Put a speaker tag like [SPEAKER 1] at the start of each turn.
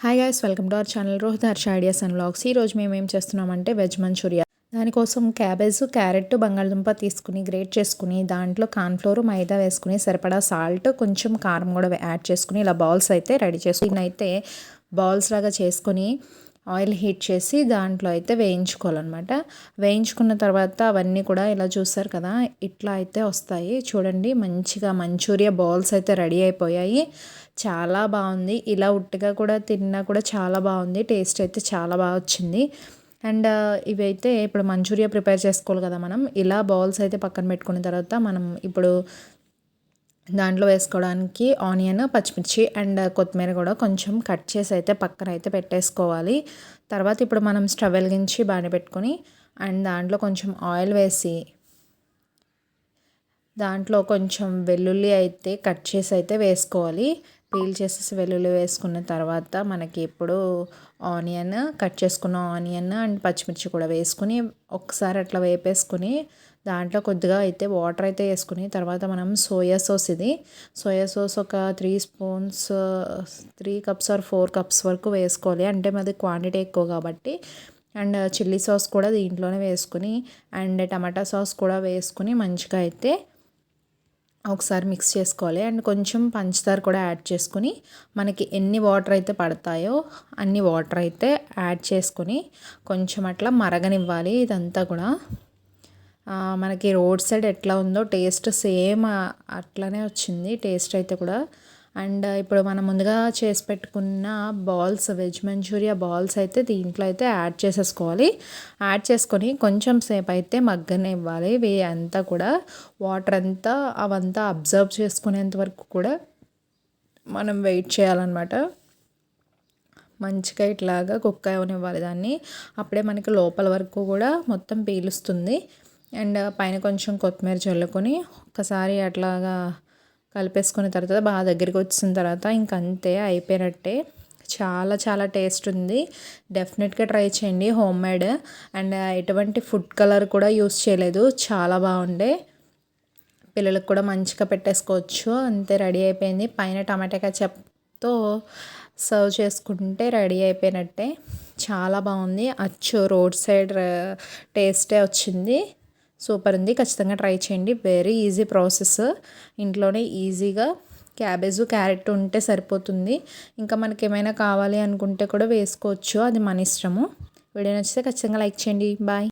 [SPEAKER 1] Hi guys welcome to our channel Rohit Harsha ideas and vlogs ఈరోజు మేము ఏం చేస్తున్నామంటే వెజ్ మంచూరియా దానికోసం క్యాబేజ్ క్యారెట్ బంగాళదుంప తీసుకుని గ్రేట్ చేసుకుని దాంట్లో కార్న్ఫ్లోర్ మైదా వేసుకుని సరిపడా సాల్ట్ కొంచెం కారం కూడా యాడ్ చేసుకుని ఇలా బౌల్స్ అయితే రెడీ చేసుకుని అయితే బౌల్స్ లాగా చేసుకొని ఆయిల్ హీట్ చేసి దాంట్లో అయితే వేయించుకోవాలన్నమాట. వేయించుకున్న తర్వాత అవన్నీ కూడా ఇలా చూస్తారు కదా ఇట్లా అయితే వస్తాయి. చూడండి మంచిగా మంచూరియా బౌల్స్ అయితే రెడీ అయిపోయాయి. చాలా బాగుంది. ఇలా ఉట్టిగా కూడా తిన్నా కూడా చాలా బాగుంది. టేస్ట్ అయితే చాలా బాగా వచ్చింది. అండ్ ఇవైతే ఇప్పుడు మంచూరియా ప్రిపేర్ చేసుకోవాలి కదా మనం. ఇలా బౌల్స్ అయితే పక్కన పెట్టుకున్న తర్వాత మనం ఇప్పుడు దాంట్లో వేసుకోవడానికి ఆనియన్ పచ్చిమిర్చి అండ్ కొత్తిమీర కూడా కొంచెం కట్ చేసి అయితే పక్కన అయితే పెట్టేసుకోవాలి. తర్వాత ఇప్పుడు మనం స్టవ్ వెలిగించి బాగా పెట్టుకొని అండ్ దాంట్లో కొంచెం ఆయిల్ వేసి దాంట్లో కొంచెం వెల్లుల్లి అయితే కట్ చేసి అయితే వేసుకోవాలి. పీల్ చేసేసి వెల్లుల్లి వేసుకున్న తర్వాత మనకి ఇప్పుడు ఆనియన్ కట్ చేసుకున్న ఆనియన్ అండ్ పచ్చిమిర్చి కూడా వేసుకుని ఒకసారి అట్లా వేపేసుకుని దాంట్లో కొద్దిగా అయితే వాటర్ అయితే వేసుకుని తర్వాత మనం సోయా సాస్ ఇది. సోయా సాస్ ఒక three spoons three cups or four cups వరకు వేసుకోవాలి. అంటే మాది క్వాంటిటీ ఎక్కువ కాబట్టి. అండ్ చిల్లీ సాస్ కూడా దీంట్లోనే వేసుకుని అండ్ టమాటా సాస్ కూడా వేసుకుని మంచిగా అయితే ఒకసారి మిక్స్ చేసుకోవాలి. అండ్ కొంచెం పంచదార కూడా యాడ్ చేసుకొని మనకి ఎన్ని వాటర్ అయితే పడతాయో అన్ని వాటర్ అయితే యాడ్ చేసుకొని కొంచెం అట్లా మరగనివ్వాలి ఇదంతా కూడా. మనకి రోడ్ సైడ్ ఎట్లా ఉందో టేస్ట్ సేమ్ అట్లనే వచ్చింది. టేస్ట్ అయితే కూడా అండ్ ఇప్పుడు మనం ముందుగా చేసి పెట్టుకున్న బాల్స్ వెజ్ మంచూరియా బాల్స్ అయితే దీంట్లో అయితే యాడ్ చేసేసుకోవాలి. యాడ్ చేసుకొని కొంచెం సేపు అయితే మగ్గనివ్వాలి. ఇవి అంతా కూడా వాటర్ అంతా అవంతా అబ్జర్వ్ చేసుకునేంత వరకు కూడా మనం వెయిట్ చేయాలన్నమాట. మంచిగా ఇట్లాగా కుక్ అవనివ్వాలి దాన్ని. అప్పుడే మనకి లోపల వరకు కూడా మొత్తం పీలుస్తుంది. అండ్ పైన కొంచెం కొత్తిమీర చల్లుకొని ఒక్కసారి అట్లాగా కలిపేసుకున్న తర్వాత బాగా దగ్గరికి వచ్చిన తర్వాత ఇంకంతే అయిపోయినట్టే. చాలా చాలా టేస్ట్ ఉంది. డెఫినెట్గా ట్రై చేయండి హోమ్ మేడ్ అండ్ ఎటువంటి ఫుడ్ కలర్ కూడా యూస్ చేయలేదు. చాలా బాగుండే. పిల్లలకు కూడా మంచిగా పెట్టేసుకోవచ్చు. అంతే రెడీ అయిపోయింది. పైన టమాటా కచప్తో సర్వ్ చేసుకుంటే రెడీ అయిపోయినట్టే. చాలా బాగుంది. అచ్చు రోడ్ సైడ్ టేస్టే వచ్చింది. సూపర్ ఉంది. ఖచ్చితంగా ట్రై చేయండి. వెరీ ఈజీ ప్రాసెస్ ఇంట్లోనే ఈజీగా క్యాబేజు క్యారెట్ ఉంటే సరిపోతుంది. ఇంకా మనకి ఏమైనా కావాలి అనుకుంటే కూడా వేసుకోవచ్చు. అది మన ఇష్టము. వీడియో నచ్చితే ఖచ్చితంగా లైక్ చేయండి. బాయ్